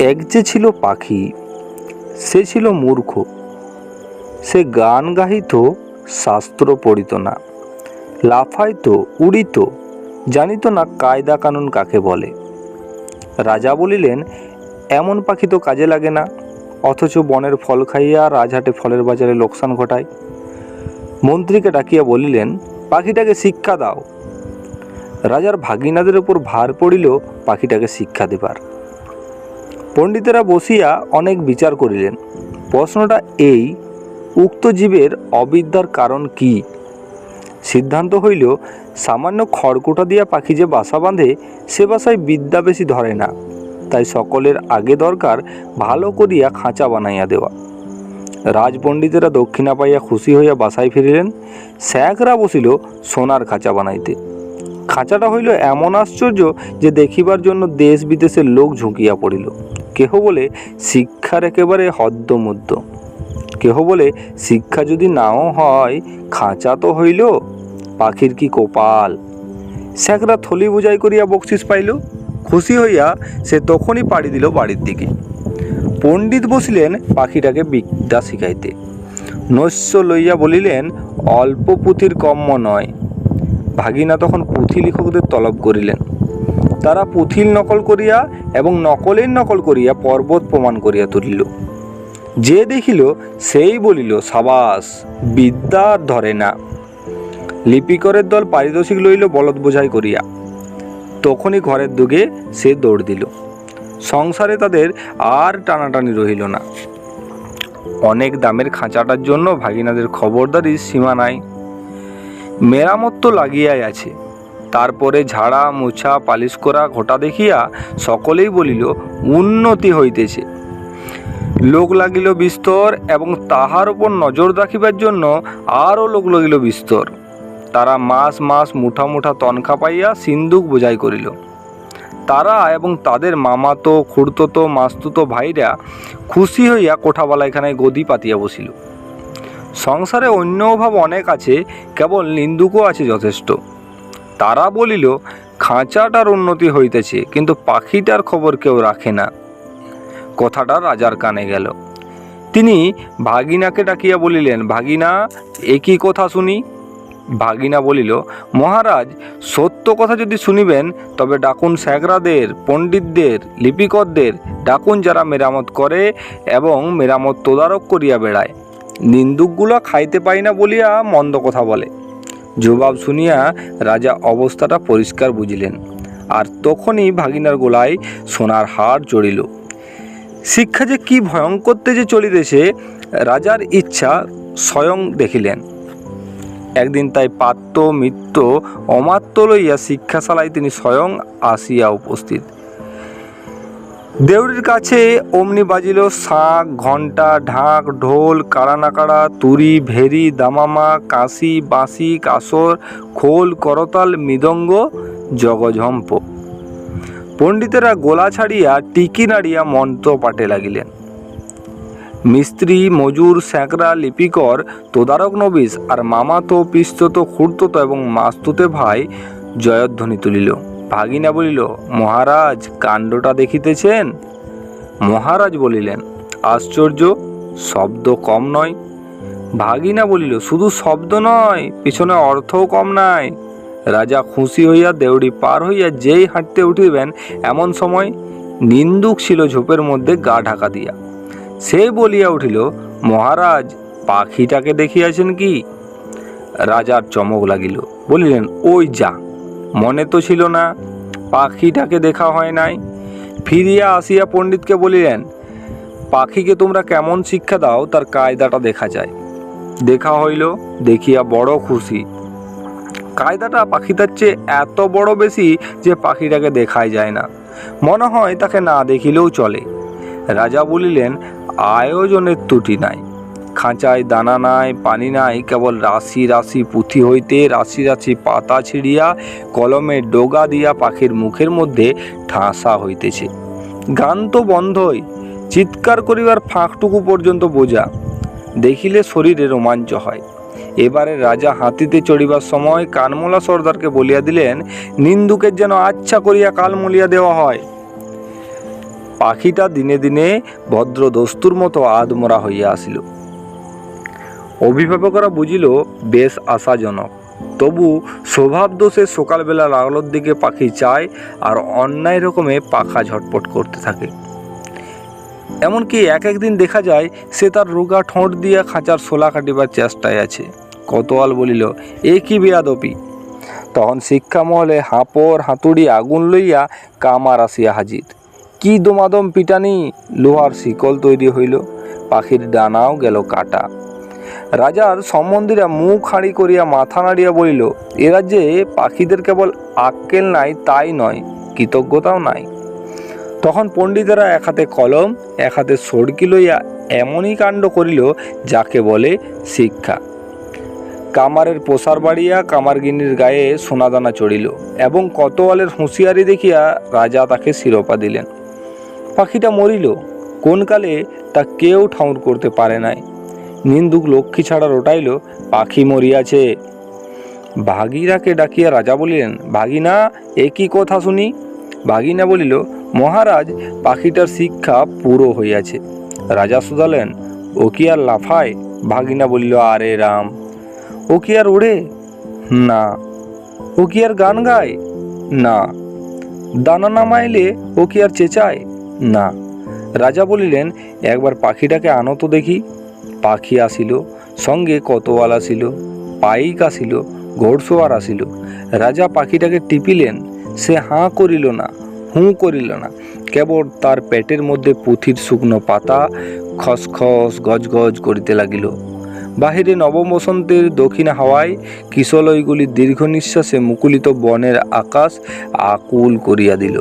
এক যে ছিল পাখি, সে ছিল মূর্খ। সে গান গাহিত, শাস্ত্র পড়িত না, লাফাইত, উড়িত, জানিত না কায়দা কানুন কাকে বলে। রাজা বলিলেন, এমন পাখি তো কাজে লাগে না, অথচ বনের ফল খাইয়া রাজহাটে ফলের বাজারে লোকসান ঘটায়। মন্ত্রীকে ডাকিয়া বলিলেন, পাখিটাকে শিক্ষা দাও। রাজার ভাগিনাদের উপর ভার পড়িল পাখিটাকে শিক্ষা দেবার। পণ্ডিতেরা বসিয়া অনেক বিচার করিলেন। প্রশ্নটা এই, উক্ত জীবের অবিদ্যার কারণ কি? সিদ্ধান্ত হইল, সামান্য খড়কুটা দিয়া পাখি যে বাসা বাঁধে, সে বাসায় বিদ্যা বেশি ধরে না। তাই সকলের আগে দরকার ভালো করিয়া খাঁচা বানাইয়া দেওয়া। রাজপণ্ডিতেরা দক্ষিণা পাইয়া খুশি হইয়া বাসায় ফিরিলেন। শ্যাকরা বসিল সোনার খাঁচা বানাইতে। খাঁচাটা হইল এমন আশ্চর্য যে দেখিবার জন্য দেশ বিদেশের লোক ঝুঁকিয়া পড়িল। কেহ বলে শিক্ষার একেবারে হদ্দমুদ্দ। কেহ বলে শিক্ষা যদি নাও হয়, খাঁচা তো হইল, পাখির কি কপাল? স্যাকরা থলি বুঝাই করিয়া বকশিস পাইল। খুশি হইয়া সে তখনই পাড়ি দিল বাড়ির দিকে। পণ্ডিত বসিলেন পাখিটাকে বিদ্যা শিখাইতে। নৈশ্য লইয়া বলিলেন, অল্প পুঁথির কম্য নয়। ভাগিনা তখন পুঁথি লেখকদের তলব করিলেন। তারা পুঁথির নকল করিয়া এবং নকলের নকল করিয়া পর্বত প্রমাণ করিয়া তুলিল। যে দেখিল, সেই বলিল, সাবাস, বিদ্যা ধরে না। লিপিকরের দল পারিতোষিক লইল, বলদ বোঝাই করিয়া। তখনই ঘরের দুগে সে দৌড় দিল। সংসারে তাদের আর টানাটানি রহিল না। অনেক দামের খাঁচাটার জন্য ভাগিনাদের খবরদারির সীমা নাই। মেরামত তো লাগিয়াই আছে। তারপরে ঝাড়া, মুছা, পালিশ করা ঘটা দেখিয়া সকলেই বলিল, উন্নতি হইতেছে। লোক লাগিল বিস্তর এবং তাহার উপর নজর রাখিবার জন্য আরও লোক লাগিল বিস্তর। তারা মাস মাস মুঠা মুঠা তনখা পাইয়া সিন্দুক বোঝাই করিল। তারা এবং তাদের মামাতো খুড়তো মাস্তুতো ভাইরা খুশি হইয়া কোঠাবালাইখানায় গদি পাতিয়া বসিল। সংসারে অন্য অভাব অনেক আছে, কেবল নিন্দুকও আছে যথেষ্ট। তারা বলিল, খাঁচাটার উন্নতি হইতেছে, কিন্তু পাখিটার খবর কেউ রাখে না। কথাটা রাজার কানে গেল। তিনি ভাগিনাকে ডাকিয়া বলিলেন, ভাগিনা একই কথা শুনি? ভাগিনা বলিল, মহারাজ, সত্য কথা যদি শুনিবেন, তবে ডাকুন স্যাগরাদের, পণ্ডিতদের, লিপিকরদের, ডাকুন যারা মেরামত করে এবং মেরামত তদারক করিয়া বেড়ায়। নিন্দুকগুলা খাইতে পাই না বলিয়া মন্দ কথা বলে। জবাব শুনিয়া রাজা অবস্থাটা পরিষ্কার বুঝিলেন। আর তখনই ভাগিনার গোলায় সোনার হার জড়িল শিক্ষা যে কি ভয়ঙ্করতে যে চলিতেছে, রাজার ইচ্ছা স্বয়ং দেখিলেন। একদিন তাই পাত্য মিত্র অমাত্য লইয়া শিক্ষাশালায় তিনি স্বয়ং আসিয়া উপস্থিত। দেউড়ির কাছে অমনি বাজিল শাঁখ, ঘণ্টা, ঢাক, ঢোল, কাড়ানাকাড়া তুরি ভেরি, দামামা, কাশি, বাঁশি, কাসর, খোল, করতাল, মৃদঙ্গ, জগঝম্প। পণ্ডিতেরা গোলা ছাড়িয়া টিকি নাড়িয়া মন্ত্র পাঠে লাগিলেন। মিস্ত্রি, মজুর, স্যাঁকড়া, লিপিকর, তোদারক নবিস আর মামাতো পিস্তত খুঁড়তো এবং মাস্তুতে ভাই জয়ধ্বনি তুলিল। ভাগিনা বলিল, মহারাজ, কাণ্ডটা দেখিতেছেন? মহারাজ বলিলেন, আশ্চর্য, শব্দ কম নয়। ভাগিনা বলিল, শুধু শব্দ নয়, পিছনে অর্থও কম নাই। রাজা খুশি হইয়া দেউড়ি পার হইয়া যেই হাঁটতে উঠিবেন, এমন সময় নিন্দুক ছিল ঝোপের মধ্যে গা ঢাকা দিয়া। সে বলিয়া উঠিল, মহারাজ, পাখিটাকে দেখিয়াছেন কি? রাজার চমক লাগিল, বলিলেন, ওই যা। মনে তো ছিল না পাখিটাকে দেখা হয় নাই। ফিরিয়া আসিয়া পণ্ডিতকে বলিলেন, পাখিকে তোমরা কেমন শিক্ষা দাও, তার কায়দাটা দেখা যায়। দেখা হইল, দেখিয়া বড় খুশি। কায়দাটা পাখিটার চেয়ে এত বড় বেশি যে পাখিটাকে দেখাই যায় না। মনে হয় তাকে না দেখিলেও চলে। রাজা বলিলেন, আয়োজনের ত্রুটি নাই। খাঁচায় দানা নাই, পানি নাই, কেবল রাশি রাশি পুঁথি হইতে রাশি রাশি পাতা ছিঁড়িয়া কলমে ডোগা দিয়া পাখির মুখের মধ্যে ঠাসা হইতেছে। গান তো বন্ধই, চিৎকার করিবার ফাঁকটুকু পর্যন্ত বোঝা, দেখিলে শরীরে রোমাঞ্চ হয়। এবারে রাজা হাতিতে চড়িবার সময় কানমোলা সর্দারকে বলিয়া দিলেন, নিন্দুকের যেন আচ্ছা করিয়া কাল মলিয়া দেওয়া হয়। পাখিটা দিনে দিনে ভদ্র দস্তুর মতো আদমরা হইয়া আসিল। অভিভাবকরা বুঝিল, বেশ আশাজনক। তবু স্বভাব দোষে সকালবেলা আলোর দিকে পাখি চায় আর অন্যায় রকমে পাখা ঝটপট করতে থাকে। এমনকি এক একদিন দেখা যায়, সে তার রোগা ঠোঁট দিয়া খাঁচার শোলা কাটিবার চেষ্টায় আছে। কতোয়াল বলিল, এ কি বেয়াদপি? তখন শিক্ষা মহলে হাঁপড় হাতুড়ি আগুন লইয়া কামার আসিয়া হাজির। কি দমাদম পিটানি? লোহার শিকল তৈরি হইল। পাখির ডানাও গেল কাটা। রাজার সম্বন্ধীরা মুখ হাঁড়ি করিয়া মাথা নাড়িয়া বলিল, এ রাজ্যে পাখিদের কেবল আক্কেল নাই, তাই নয়, কৃতজ্ঞতাও নাই। তখন পণ্ডিতেরা এক হাতে কলম, এক হাতে সড়কি লইয়া এমনই কাণ্ড করিল, যাকে বলে শিক্ষা। কামারের পোষার বাড়িয়া কামারগিনীর গায়ে সোনাদানা চড়িল এবং কতওয়ালের হুঁশিয়ারি দেখিয়া রাজা তাকে শিরোপা দিলেন। পাখিটা মরিল, কোন কালে তা কেউ ঠাউর করতে পারে নাই। নিন্দুক লক্ষ্মী ছাড়া রোটাইল, পাখি মরিয়াছে। ভাগিরাকে ডাকিয়া রাজা বলিলেন, ভাগিনা, এ কি কথা শুনি? ভাগিনা বলিল, মহারাজ, পাখিটার শিক্ষা পুরো হইয়াছে। রাজা শুধালেন, ও কি আর লাফায়? ভাগিনা বলিল, আরে রাম, ও কি আর ওড়ে না। ও কি আর গান গায়? না। দানা নামাইলে ও কি আর চেঁচায়? না। রাজা বলিলেন, একবার পাখিটাকে আনো তো দেখি। পাখি আসিল, সঙ্গে কতওয়াল আসিল, পাইক আসিল ঘোড়সোয়ার আসিল। রাজা পাখিটাকে টিপিলেন, সে হাঁ করিল না, হুঁ করিল না। কেবল তার পেটের মধ্যে পুঁথির শুকনো পাতা খসখস গজগজ করিতে লাগিল। বাহিরে নবম বসন্তের দক্ষিণ হাওয়ায় কিশলয়গুলি দীর্ঘ নিঃশ্বাসে মুকুলিত বনের আকাশ আকুল করিয়া দিল।